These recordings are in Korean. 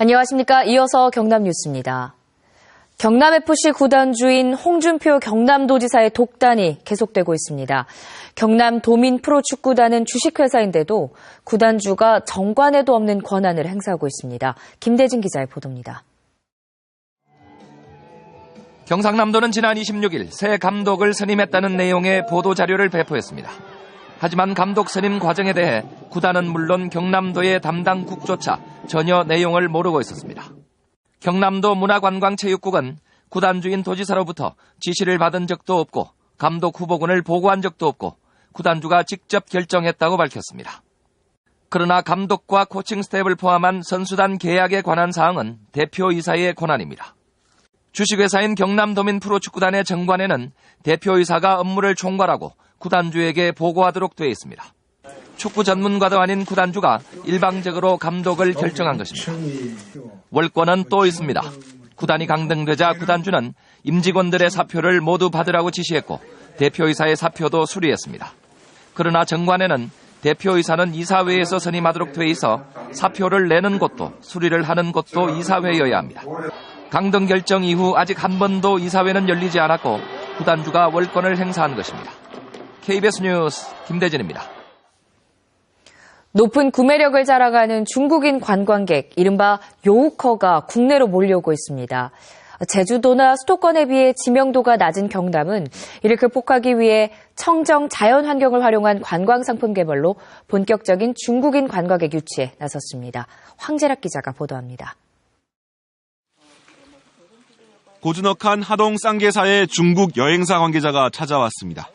안녕하십니까. 이어서 경남 뉴스입니다. 경남FC 구단주인 홍준표 경남도지사의 독단이 계속되고 있습니다. 경남 도민 프로축구단은 주식회사인데도 구단주가 정관에도 없는 권한을 행사하고 있습니다. 김대진 기자의 보도입니다. 경상남도는 지난 26일 새 감독을 선임했다는 내용의 보도자료를 배포했습니다. 하지만 감독 선임 과정에 대해 구단은 물론 경남도의 담당국조차 전혀 내용을 모르고 있었습니다. 경남도 문화관광체육국은 구단주인 도지사로부터 지시를 받은 적도 없고 감독 후보군을 보고한 적도 없고 구단주가 직접 결정했다고 밝혔습니다. 그러나 감독과 코칭 스텝을 포함한 선수단 계약에 관한 사항은 대표이사의 권한입니다. 주식회사인 경남도민 프로축구단의 정관에는 대표이사가 업무를 총괄하고 구단주에게 보고하도록 되어 있습니다. 축구 전문가도 아닌 구단주가 일방적으로 감독을 결정한 것입니다. 월권은 또 있습니다. 구단이 강등되자 구단주는 임직원들의 사표를 모두 받으라고 지시했고 대표이사의 사표도 수리했습니다. 그러나 정관에는 대표이사는 이사회에서 선임하도록 돼 있어 사표를 내는 것도 수리를 하는 것도 이사회여야 합니다. 강등 결정 이후 아직 한 번도 이사회는 열리지 않았고 구단주가 월권을 행사한 것입니다. KBS 뉴스 김대진입니다. 높은 구매력을 자랑하는 중국인 관광객, 이른바 요우커가 국내로 몰려오고 있습니다. 제주도나 수도권에 비해 지명도가 낮은 경남은 이를 극복하기 위해 청정 자연 환경을 활용한 관광 상품 개발로 본격적인 중국인 관광객 유치에 나섰습니다. 황재락 기자가 보도합니다. 고즈넉한 하동 쌍계사의 중국 여행사 관계자가 찾아왔습니다.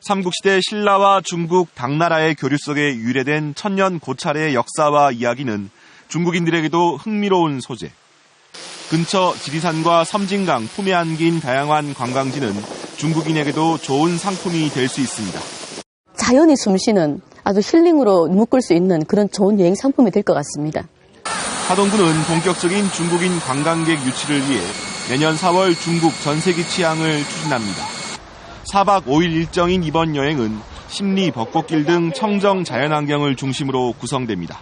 삼국시대 신라와 중국 당나라의 교류 속에 유래된 천년 고찰의 역사와 이야기는 중국인들에게도 흥미로운 소재. 근처 지리산과 섬진강 품에 안긴 다양한 관광지는 중국인에게도 좋은 상품이 될 수 있습니다. 자연이 숨쉬는 아주 힐링으로 묶을 수 있는 그런 좋은 여행 상품이 될 것 같습니다. 하동구는 본격적인 중국인 관광객 유치를 위해 내년 4월 중국 전세기 취향을 추진합니다. 4박 5일 일정인 이번 여행은 심리 벚꽃길 등 청정 자연환경을 중심으로 구성됩니다.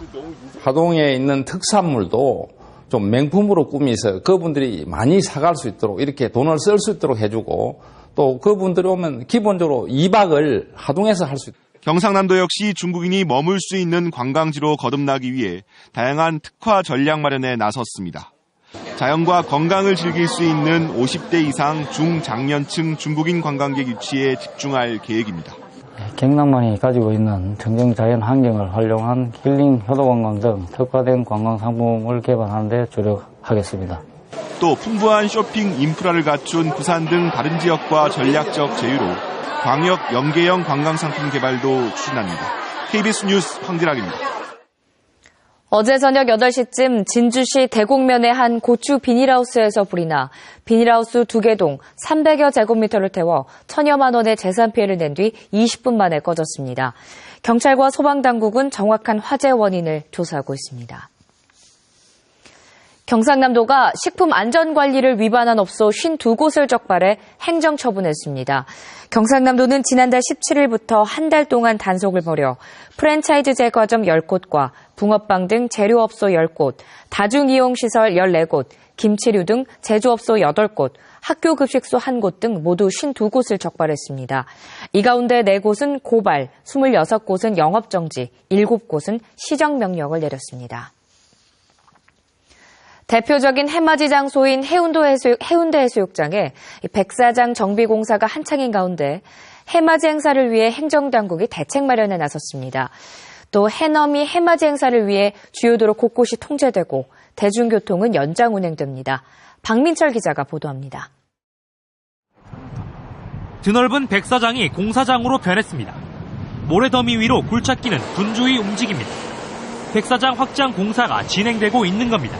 하동에 있는 특산물도 좀 명품으로 꾸미서 그분들이 많이 사갈 수 있도록 이렇게 돈을 쓸 수 있도록 해주고 또 그분들이 오면 기본적으로 2박을 하동에서 할 수 있도록 경상남도 역시 중국인이 머물 수 있는 관광지로 거듭나기 위해 다양한 특화 전략 마련에 나섰습니다. 자연과 건강을 즐길 수 있는 50대 이상 중장년층 중국인 관광객 유치에 집중할 계획입니다. 경남만이 가지고 있는 청정 자연 환경을 활용한 힐링 효도 관광 등 특화된 관광 상품을 개발하는 데 주력하겠습니다. 또 풍부한 쇼핑 인프라를 갖춘 부산 등 다른 지역과 전략적 제휴로 광역 연계형 관광 상품 개발도 추진합니다. KBS 뉴스 황진학입니다. 어제 저녁 8시쯤 진주시 대곡면의 한 고추 비닐하우스에서 불이 나 비닐하우스 두 개 동 300여 제곱미터를 태워 천여만 원의 재산 피해를 낸 뒤 20분 만에 꺼졌습니다. 경찰과 소방당국은 정확한 화재 원인을 조사하고 있습니다. 경상남도가 식품 안전관리를 위반한 업소 52곳을 적발해 행정처분했습니다. 경상남도는 지난달 17일부터 한 달 동안 단속을 벌여 프랜차이즈 제과점 10곳과 붕어빵 등 재료업소 10곳, 다중이용시설 14곳, 김치류 등 제조업소 8곳, 학교 급식소 1곳 등 모두 52곳을 적발했습니다. 이 가운데 4곳은 고발, 26곳은 영업정지, 7곳은 시정명령을 내렸습니다. 대표적인 해맞이 장소인 해운도 해수, 해운대 해수욕장에 백사장 정비공사가 한창인 가운데 해맞이 행사를 위해 행정당국이 대책 마련에 나섰습니다. 또 해넘이 해맞이 행사를 위해 주요 도로 곳곳이 통제되고 대중교통은 연장 운행됩니다. 박민철 기자가 보도합니다. 드넓은 백사장이 공사장으로 변했습니다. 모래더미 위로 굴착기는 분주히 움직입니다. 백사장 확장 공사가 진행되고 있는 겁니다.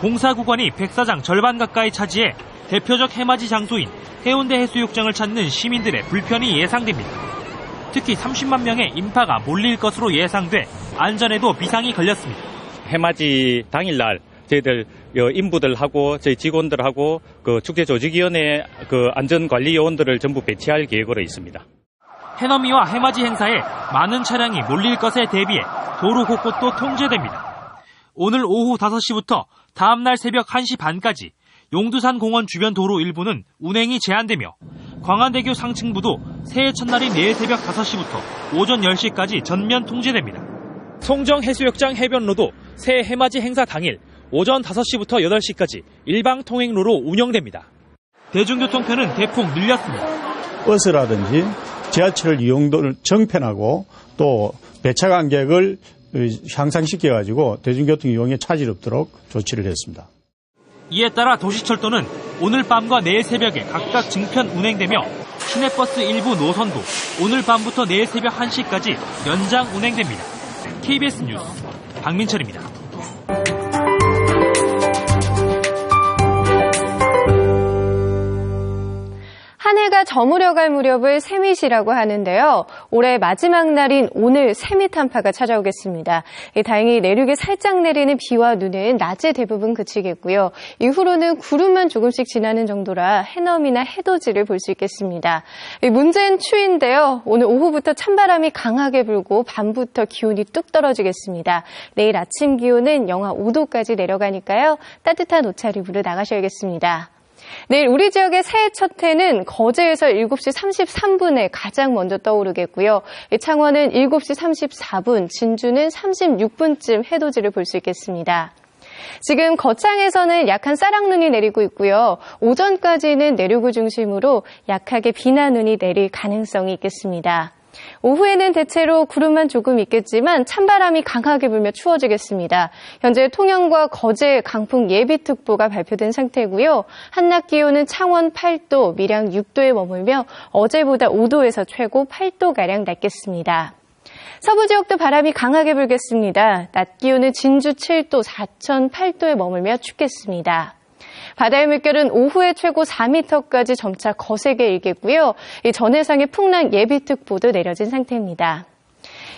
공사 구간이 백사장 절반 가까이 차지해 대표적 해맞이 장소인 해운대 해수욕장을 찾는 시민들의 불편이 예상됩니다. 특히 30만 명의 인파가 몰릴 것으로 예상돼 안전에도 비상이 걸렸습니다. 해맞이 당일날 저희들 인부들하고 저희 직원들하고 그 축제 조직위원회 그 안전관리 요원들을 전부 배치할 계획으로 있습니다. 해넘이와 해맞이 행사에 많은 차량이 몰릴 것에 대비해 도로 곳곳도 통제됩니다. 오늘 오후 5시부터 다음날 새벽 1시 반까지 용두산 공원 주변 도로 일부는 운행이 제한되며 광안대교 상층부도 새해 첫날인 내일 새벽 5시부터 오전 10시까지 전면 통제됩니다. 송정 해수욕장 해변로도 새해 해맞이 행사 당일 오전 5시부터 8시까지 일방 통행로로 운영됩니다. 대중교통편은 대폭 늘렸습니다. 버스라든지 지하철 이용도를 정편하고 또 배차 간격을 향상시켜 가지고 대중교통 이용에 차질 없도록 조치를 했습니다. 이에 따라 도시철도는 오늘 밤과 내일 새벽에 각각 증편 운행되며 시내버스 일부 노선도 오늘 밤부터 내일 새벽 1시까지 연장 운행됩니다. KBS 뉴스 박민철입니다. 저무려갈 무렵을 세밋이라고 하는데요. 올해 마지막 날인 오늘 세밋 한파가 찾아오겠습니다. 다행히 내륙에 살짝 내리는 비와 눈은 낮에 대부분 그치겠고요. 이후로는 구름만 조금씩 지나는 정도라 해넘이나 해돋이를 볼 수 있겠습니다. 문제는 추위인데요. 오늘 오후부터 찬바람이 강하게 불고 밤부터 기온이 뚝 떨어지겠습니다. 내일 아침 기온은 영하 5도까지 내려가니까요. 따뜻한 옷차림으로 나가셔야겠습니다. 내일 우리 지역의 새해 첫 해는 거제에서 7시 33분에 가장 먼저 떠오르겠고요. 창원은 7시 34분, 진주는 36분쯤 해돋이를 볼 수 있겠습니다. 지금 거창에서는 약한 쌀락눈이 내리고 있고요. 오전까지는 내륙을 중심으로 약하게 비나 눈이 내릴 가능성이 있겠습니다. 오후에는 대체로 구름만 조금 있겠지만 찬바람이 강하게 불며 추워지겠습니다. 현재 통영과 거제 강풍 예비특보가 발표된 상태고요. 한낮 기온은 창원 8도, 밀양 6도에 머물며 어제보다 5도에서 최고 8도가량 낮겠습니다. 서부 지역도 바람이 강하게 불겠습니다. 낮 기온은 진주 7도, 사천 8도에 머물며 춥겠습니다. 바다의 물결은 오후에 최고 4m까지 점차 거세게 일겠고요. 이 전해상의 풍랑 예비특보도 내려진 상태입니다.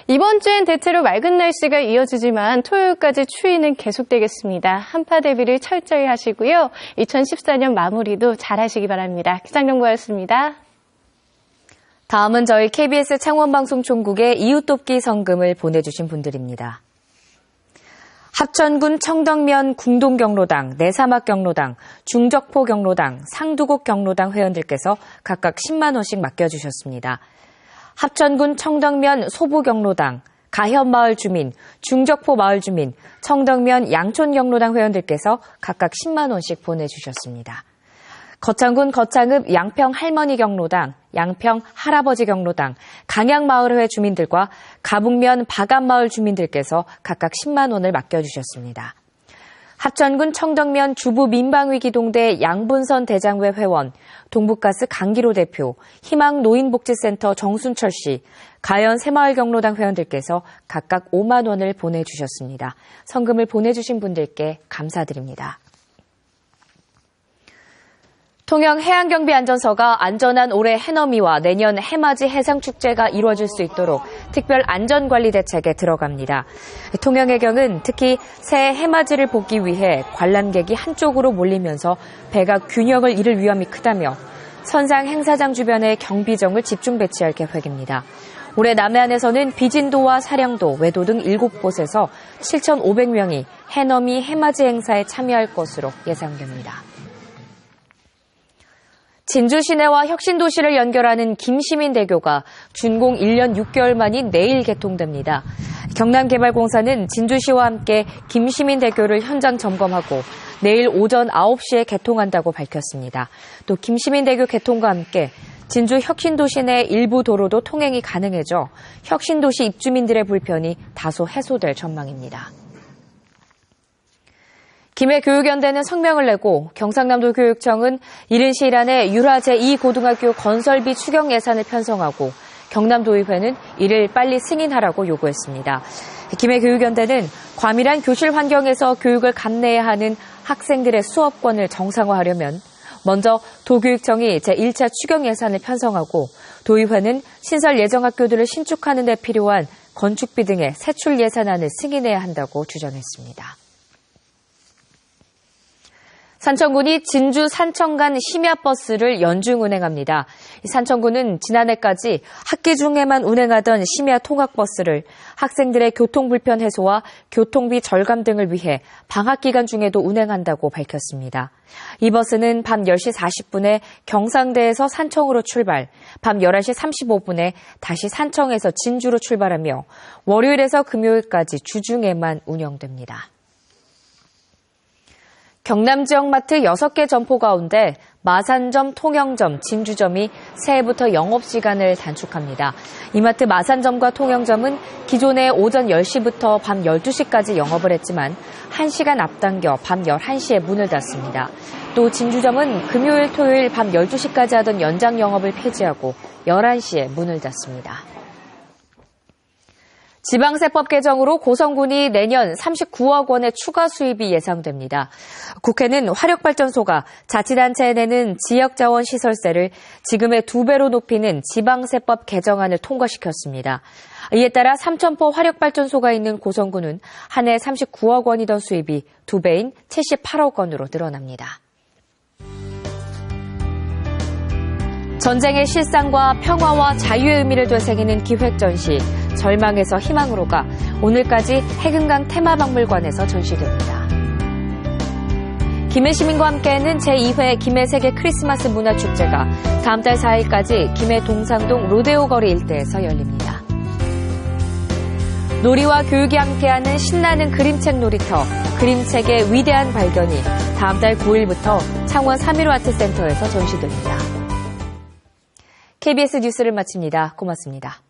이번 주엔 대체로 맑은 날씨가 이어지지만 토요일까지 추위는 계속되겠습니다. 한파 대비를 철저히 하시고요. 2014년 마무리도 잘 하시기 바랍니다. 기상정보였습니다. 다음은 저희 KBS 창원방송총국의 이웃돕기 성금을 보내주신 분들입니다. 합천군 청덕면 궁동경로당, 내사막경로당, 중적포경로당, 상두곡경로당 회원들께서 각각 10만 원씩 맡겨주셨습니다. 합천군 청덕면 소부경로당, 가현마을 주민, 중적포 마을 주민, 청덕면 양촌경로당 회원들께서 각각 10만 원씩 보내주셨습니다. 거창군 거창읍 양평 할머니 경로당, 양평 할아버지 경로당, 강양마을회 주민들과 가북면 바감마을 주민들께서 각각 10만 원을 맡겨주셨습니다. 합천군 청덕면 주부 민방위기 동대 양분선 대장회 회원, 동북가스 강기로 대표, 희망 노인복지센터 정순철 씨, 가연 새마을 경로당 회원들께서 각각 5만 원을 보내주셨습니다. 성금을 보내주신 분들께 감사드립니다. 통영 해양경비안전서가 안전한 올해 해넘이와 내년 해맞이 해상축제가 이루어질 수 있도록 특별 안전관리 대책에 들어갑니다. 통영해경은 특히 새해 해맞이를 보기 위해 관람객이 한쪽으로 몰리면서 배가 균형을 잃을 위험이 크다며 선상 행사장 주변에 경비정을 집중 배치할 계획입니다. 올해 남해안에서는 비진도와 사령도, 외도 등 7곳에서 7,500명이 해넘이 해맞이 행사에 참여할 것으로 예상됩니다. 진주 시내와 혁신 도시를 연결하는 김시민대교가 준공 1년 6개월 만인 내일 개통됩니다. 경남개발공사는 진주시와 함께 김시민대교를 현장 점검하고 내일 오전 9시에 개통한다고 밝혔습니다. 또 김시민대교 개통과 함께 진주 혁신도시 내 일부 도로도 통행이 가능해져 혁신도시 입주민들의 불편이 다소 해소될 전망입니다. 김해 교육연대는 성명을 내고 경상남도 교육청은 이른 시일 안에 유라 제2고등학교 건설비 추경 예산을 편성하고 경남도의회는 이를 빨리 승인하라고 요구했습니다. 김해 교육연대는 과밀한 교실 환경에서 교육을 감내해야 하는 학생들의 수업권을 정상화하려면 먼저 도교육청이 제1차 추경 예산을 편성하고 도의회는 신설 예정 학교들을 신축하는 데 필요한 건축비 등의 세출 예산안을 승인해야 한다고 주장했습니다. 산청군이 진주 산청 간 심야버스를 연중 운행합니다. 이 산청군은 지난해까지 학기 중에만 운행하던 심야 통학버스를 학생들의 교통 불편 해소와 교통비 절감 등을 위해 방학 기간 중에도 운행한다고 밝혔습니다. 이 버스는 밤 10시 40분에 경상대에서 산청으로 출발, 밤 11시 35분에 다시 산청에서 진주로 출발하며 월요일에서 금요일까지 주중에만 운영됩니다. 경남 지역 마트 6개 점포 가운데 마산점, 통영점, 진주점이 새해부터 영업시간을 단축합니다. 이마트 마산점과 통영점은 기존에 오전 10시부터 밤 12시까지 영업을 했지만 1시간 앞당겨 밤 11시에 문을 닫습니다. 또 진주점은 금요일, 토요일 밤 12시까지 하던 연장 영업을 폐지하고 11시에 문을 닫습니다. 지방세법 개정으로 고성군이 내년 39억 원의 추가 수입이 예상됩니다. 국회는 화력발전소가 자치단체에 내는 지역자원 시설세를 지금의 두 배로 높이는 지방세법 개정안을 통과시켰습니다. 이에 따라 삼천포 화력발전소가 있는 고성군은 한 해 39억 원이던 수입이 두 배인 78억 원으로 늘어납니다. 전쟁의 실상과 평화와 자유의 의미를 되새기는 기획 전시 절망에서 희망으로가 오늘까지 해금강 테마박물관에서 전시됩니다. 김해 시민과 함께하는 제2회 김해 세계 크리스마스 문화축제가 다음 달 4일까지 김해 동상동 로데오 거리 일대에서 열립니다. 놀이와 교육이 함께하는 신나는 그림책 놀이터 그림책의 위대한 발견이 다음 달 9일부터 창원 3.15 아트센터에서 전시됩니다. KBS 뉴스를 마칩니다. 고맙습니다.